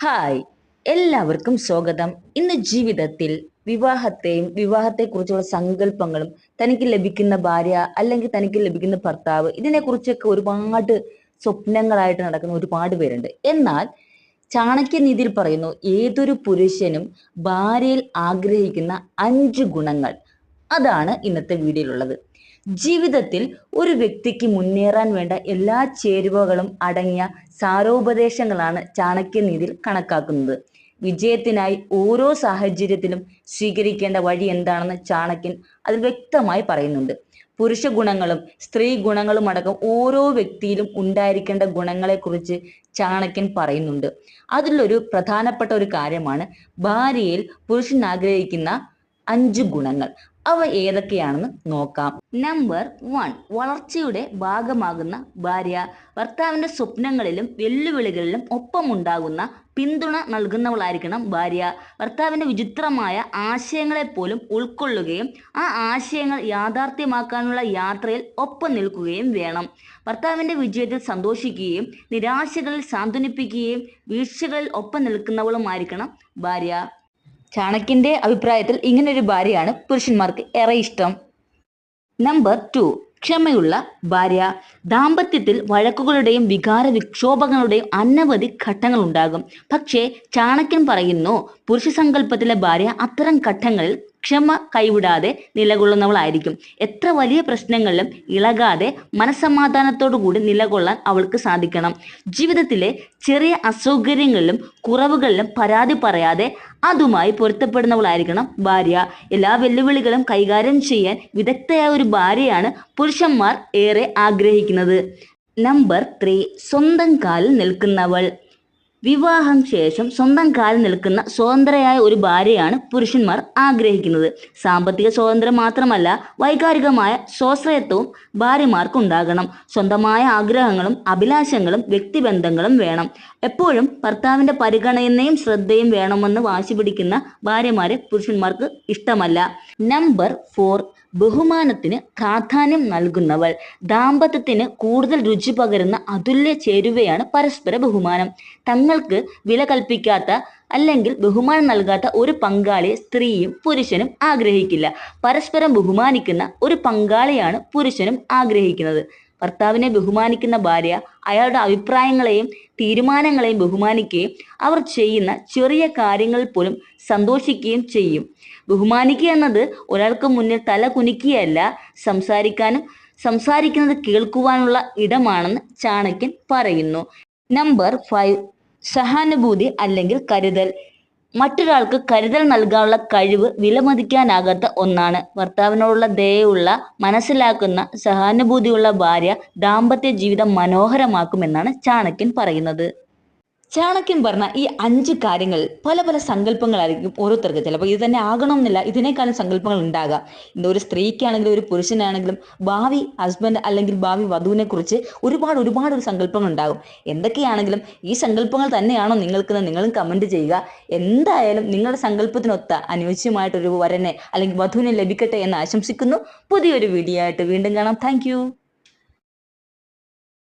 Hi. എല്ലാവർക്കും സ്വാഗതം. ഇന്ന് ജീവിതത്തിൽ വിവാഹത്തെയും വിവാഹത്തെക്കുറിച്ചുള്ള സങ്കല്പങ്ങളും തനിക്ക് ലഭിക്കുന്ന ഭാര്യ അല്ലെങ്കിൽ തനിക്ക് ലഭിക്കുന്ന ഭർത്താവ് ഇതിനെക്കുറിച്ചൊക്കെ ഒരുപാട് സ്വപ്നങ്ങളായിട്ട് നടക്കുന്ന ഒരുപാട് പേരുണ്ട്. എന്നാൽ ചാണക്യ ചാണക്യനീതിയിൽ പറയുന്നു ഏതൊരു പുരുഷനും ഭാര്യയിൽ ആഗ്രഹിക്കുന്ന അഞ്ച് ഗുണങ്ങൾ. അതാണ് ഇന്നത്തെ വീഡിയോയിലുള്ളത്. ജീവിതത്തിൽ ഒരു വ്യക്തിക്ക് മുന്നേറാൻ വേണ്ട എല്ലാ ചേരുവകളും അടങ്ങിയ സാരോപദേശങ്ങളാണ് ചാണക്യനീതിയിൽ കണക്കാക്കുന്നത്. വിജയത്തിനായി ഓരോ സാഹചര്യത്തിലും സ്വീകരിക്കേണ്ട വഴി എന്താണെന്ന് ചാണക്യൻ അതിൽ വ്യക്തമായി പറയുന്നുണ്ട്. പുരുഷ ഗുണങ്ങളും സ്ത്രീ ഗുണങ്ങളും അടക്കം ഓരോ വ്യക്തിയിലും ഉണ്ടായിരിക്കേണ്ട ഗുണങ്ങളെക്കുറിച്ച് ചാണക്യൻ പറയുന്നുണ്ട്. അതിലൊരു പ്രധാനപ്പെട്ട ഒരു കാര്യമാണ് ഭാര്യയിൽ പുരുഷൻ ആഗ്രഹിക്കുന്ന അഞ്ച് ഗുണങ്ങൾ. അവ ഏതൊക്കെയാണെന്ന് നോക്കാം. നമ്പർ വൺ വളർച്ചയുടെ ഭാഗമാകുന്ന ഭാര്യ. ഭർത്താവിന്റെ സ്വപ്നങ്ങളിലും വെല്ലുവിളികളിലും ഒപ്പമുണ്ടാകുന്ന പിന്തുണ നൽകുന്നവളായിരിക്കണം ഭാര്യ. ഭർത്താവിന്റെ വിചിത്രമായ ആശയങ്ങളെപ്പോലും ഉൾക്കൊള്ളുകയും ആ ആശയങ്ങൾ യാഥാർത്ഥ്യമാക്കാനുള്ള യാത്രയിൽ ഒപ്പം നിൽക്കുകയും വേണം. ഭർത്താവിന്റെ വിജയത്തിൽ സന്തോഷിക്കുകയും നിരാശകളിൽ സാന്ത്വനിപ്പിക്കുകയും വീഴ്ചകളിൽ ഒപ്പം നിൽക്കുന്നവളുമായിരിക്കണം ഭാര്യ. ചാണക്യന്റെ അഭിപ്രായത്തിൽ ഇങ്ങനെ ഒരു ഭാര്യയാണ് പുരുഷന്മാർക്ക് ഏറെ ഇഷ്ടം. നമ്പർ ടു ക്ഷമയുള്ള ഭാര്യ. ദാമ്പത്യത്തിൽ വഴക്കുകളുടെയും വികാര വിക്ഷോഭങ്ങളുടെയും അനവധി ഘട്ടങ്ങൾ ഉണ്ടാകും. പക്ഷേ ചാണക്യൻ പറയുന്നു പുരുഷ സങ്കല്പത്തിലെ ഭാര്യ അത്തരം ഘട്ടങ്ങളിൽ ക്ഷമ കൈവിടാതെ നിലകൊള്ളുന്നവളായിരിക്കും. എത്ര വലിയ പ്രശ്നങ്ങളിലും ഇളകാതെ മനസമാധാനത്തോടു കൂടി നിലകൊള്ളാൻ അവൾക്ക് സാധിക്കണം. ജീവിതത്തിലെ ചെറിയ അസൗകര്യങ്ങളിലും കുറവുകളിലും പരാതി പറയാതെ അതുമായി പൊരുത്തപ്പെടുന്നവളായിരിക്കണം ഭാര്യ. എല്ലാ വെല്ലുവിളികളും കൈകാര്യം ചെയ്യാൻ വിദഗ്ധയായ ഒരു ഭാര്യയാണ് പുരുഷന്മാർ ഏറെ ആഗ്രഹിക്കുന്നത്. Number three. സ്വന്തം കാലിൽ നിൽക്കുന്നവൾ. വിവാഹം ശേഷം സ്വന്തം കാലിൽ നിൽക്കുന്ന സ്വതന്ത്രയായ ഒരു ഭാര്യയാണ് പുരുഷന്മാർ ആഗ്രഹിക്കുന്നത്. സാമ്പത്തിക സ്വാതന്ത്ര്യം മാത്രമല്ല വൈകാരികമായ സ്വാശ്രയത്വവും ഭാര്യമാർക്ക് ഉണ്ടാകണം സ്വന്തമായ ആഗ്രഹങ്ങളും അഭിലാഷങ്ങളും വ്യക്തിബന്ധങ്ങളും വേണം. എപ്പോഴും ഭർത്താവിന്റെ പരിഗണനയും ശ്രദ്ധയും വേണമെന്ന് വാശി പിടിക്കുന്ന ഭാര്യമാരെ പുരുഷന്മാർക്ക് ഇഷ്ടമല്ല. നമ്പർ ഫോർ ബഹുമാനത്തിന് പ്രാധാന്യം നൽകുന്നവൾ. ദാമ്പത്യത്തിന് കൂടുതൽ രുചി പകരുന്ന അതുല്യ ചേരുവയാണ് പരസ്പര ബഹുമാനം. തങ്ങൾക്ക് വില കൽപ്പിക്കാത്ത അല്ലെങ്കിൽ ബഹുമാനം നൽകാത്ത ഒരു പങ്കാളിയെ സ്ത്രീയും പുരുഷനും ആഗ്രഹിക്കില്ല. പരസ്പരം ബഹുമാനിക്കുന്ന ഒരു പങ്കാളിയാണ് പുരുഷനും ആഗ്രഹിക്കുന്നത്. ഭർത്താവിനെ ബഹുമാനിക്കുന്ന ഭാര്യ അയാളുടെ അഭിപ്രായങ്ങളെയും തീരുമാനങ്ങളെയും ബഹുമാനിക്കുകയും അവർ ചെയ്യുന്ന ചെറിയ കാര്യങ്ങളിൽ പോലും സന്തോഷിക്കുകയും ചെയ്യും. ബഹുമാനിക്കുക എന്നത് ഒരാൾക്ക് മുന്നിൽ തല കുനിക്കുകയല്ല സംസാരിക്കാനും സംസാരിക്കുന്നത് കേൾക്കുവാനുള്ള ഇടമാണെന്ന് ചാണക്യൻ പറയുന്നു. നമ്പർ ഫൈവ് സഹാനുഭൂതി അല്ലെങ്കിൽ കരുതൽ. മറ്റൊരാൾക്ക് കരുതൽ നൽകാനുള്ള കഴിവ് വിലമതിക്കാനാകാത്ത ഒന്നാണ്. ഭർത്താവിനോടുള്ള ദയുള്ള മനസ്സിലാക്കുന്ന സഹാനുഭൂതിയുള്ള ഭാര്യ ദാമ്പത്യ ജീവിതം മനോഹരമാക്കുമെന്നാണ് ചാണക്യൻ പറയുന്നത്. ചാണക്യൻ പറഞ്ഞ ഈ അഞ്ച് കാര്യങ്ങൾ പല പല സങ്കല്പങ്ങളായിരിക്കും ഓരോരുത്തർക്ക്. ചിലപ്പോൾ ഇത് തന്നെ ആകണം എന്നില്ല ഇതിനേക്കാളും സങ്കല്പങ്ങൾ ഉണ്ടാകാം. ഇന്ന് ഒരു സ്ത്രീക്കാണെങ്കിലും ഒരു പുരുഷനാണെങ്കിലും ഭാവി ഹസ്ബൻഡ് അല്ലെങ്കിൽ ഭാവി വധുവിനെ കുറിച്ച് ഒരുപാട് ഒരുപാട് ഒരു സങ്കല്പങ്ങൾ ഉണ്ടാകും. എന്തൊക്കെയാണെങ്കിലും ഈ സങ്കല്പങ്ങൾ തന്നെയാണോ നിങ്ങൾക്ക് നിങ്ങളും കമന്റ് ചെയ്യുക. എന്തായാലും നിങ്ങളുടെ സങ്കല്പത്തിനൊത്ത അനുയോജ്യമായിട്ടൊരു വരനെ അല്ലെങ്കിൽ വധുവിനെ ലഭിക്കട്ടെ എന്ന് ആശംസിക്കുന്നു. പുതിയൊരു വീഡിയോ ആയിട്ട് വീണ്ടും കാണാം. താങ്ക്